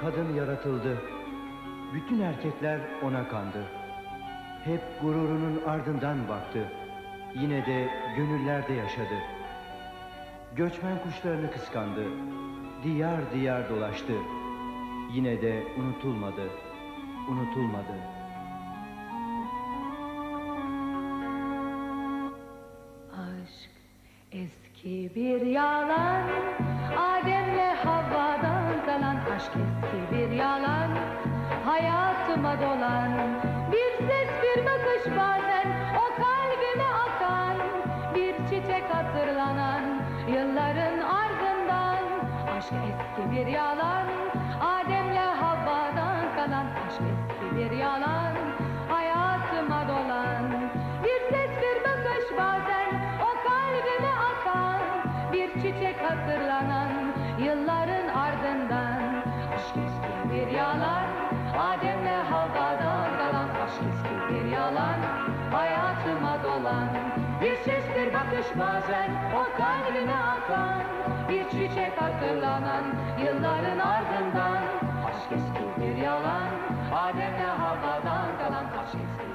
kadın yaratıldı. Bütün erkekler ona kandı. Hep gururunun ardından baktı. Yine de gönüllerde yaşadı. Göçmen kuşlarını kıskandı. Diyar diyar dolaştı. Yine de unutulmadı. Unutulmadı. Aşk eski bir yalan Adem'le Hayatıma dolan. Bir ses bir bakış bazen O kalbime akan. Bir çiçek hatırlanan Yılların ardından. Aşk eski bir yalan Adem'le Havva'dan kalan. Aşk eski bir yalan Hayatıma dolan. Bir ses bir bakış bazen O kalbime akan. Bir çiçek hatırlanan Yılların ardından. Aşk eski bir yalan Adem'le Havva'dan kalan Aşk eski bir yalan. Hayatıma dolan Bir ses bir bakış bazen O kalbime akan Bir çiçek hatırlanan Yılların ardından Aşk eski bir yalan. Adem'le Havva'dan kalan Aşk eski